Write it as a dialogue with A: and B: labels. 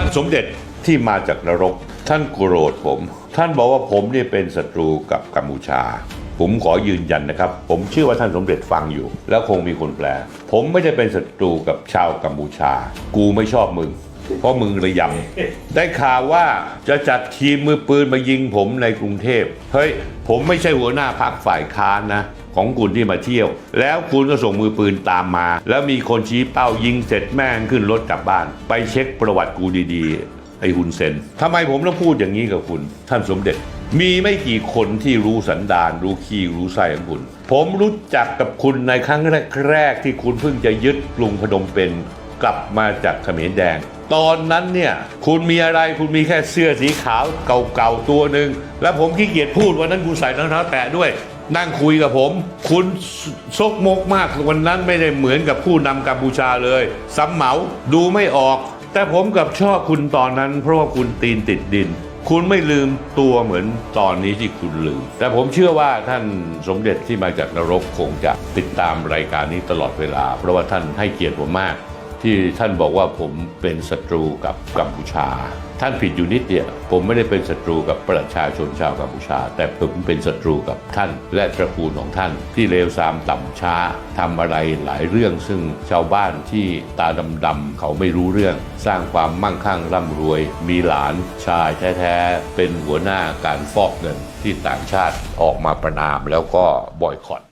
A: ท่านสมเด็จที่มาจากนรก ท่านโกรธผม ท่านบอกว่าผมนี่เป็นศัตรูกับกัมพูชา ผมขอยืนยันนะครับ ผมเชื่อว่าท่านสมเด็จฟังอยู่ แล้วคงมีคนแปล ผมไม่ได้เป็นศัตรูกับชาวกัมพูชา กูไม่ชอบมึง เพราะมึงระยำได้ข่าวว่าจะจัดทีมมือปืนมายิงผมในกรุงเทพเฮ้ยผมไม่ใช่หัวหน้าพักฝ่ายค้านนะของคุณที่มาเที่ยว แล้วคุณก็ส่งมือปืนตามมา แล้วมีคนชี้เป้ายิงเสร็จแม่งขึ้นรถกลับบ้าน ไปเช็คประวัติกูดีๆ ไอ้ฮุนเซนทำไมผมต้องพูดอย่างนี้กับคุณ ท่านสมเด็จ มีไม่กี่คนที่รู้สันดานรู้ขี้รู้ไส้ของคุณ ผมรู้จักกับคุณในครั้งแรก ๆ ที่คุณเพิ่งจะยึดกรุงพนมเปญกลับมาจากเขมรแดง ตอนนั้นเนี่ยคุณมีอะไรคุณมีแค่เสื้อสีขาวเก่าๆตัวหนึ่งแล้วผมขี้เกียจพูดวันนั้นคุณใส่รองเท้าแตะด้วย นั่งคุยกับผม คุณซกมกมากวันนั้นไม่ได้เหมือนกับผู้นำกัมพูชาเลยซ้ำเหมาดูไม่ออก แต่ผมกับชอบคุณตอนนั้น เพราะว่าคุณตีนติดดินคุณไม่ลืมตัวเหมือนตอนนี้ที่คุณลืม แต่ผมเชื่อว่าท่านสมเด็จที่มาจากนรกคงจะติดตามรายการนี้ตลอดเวลา เพราะว่าท่านให้เกียรติผมมาก ที่ท่านบอกว่าผมเป็นศัตรูกับกัมพูชา ท่านผิดอยู่นิดเดียวผมไม่ได้เป็นศัตรูกับประชาชนชาวกัมพูชา แต่ผมเป็นศัตรูกับท่าน และตระกูลของท่าน ที่เลวทรามต่ำช้าทำอะไรหลายเรื่อง ซึ่งชาวบ้านที่ตาดำๆเขาไม่รู้เรื่อง สร้างความมั่งคั่งร่ำรวย มีหลานชายแท้ๆเป็นหัวหน้าการฟอกเงินที่ต่างชาติออกมาประนามแล้วก็บอยคอต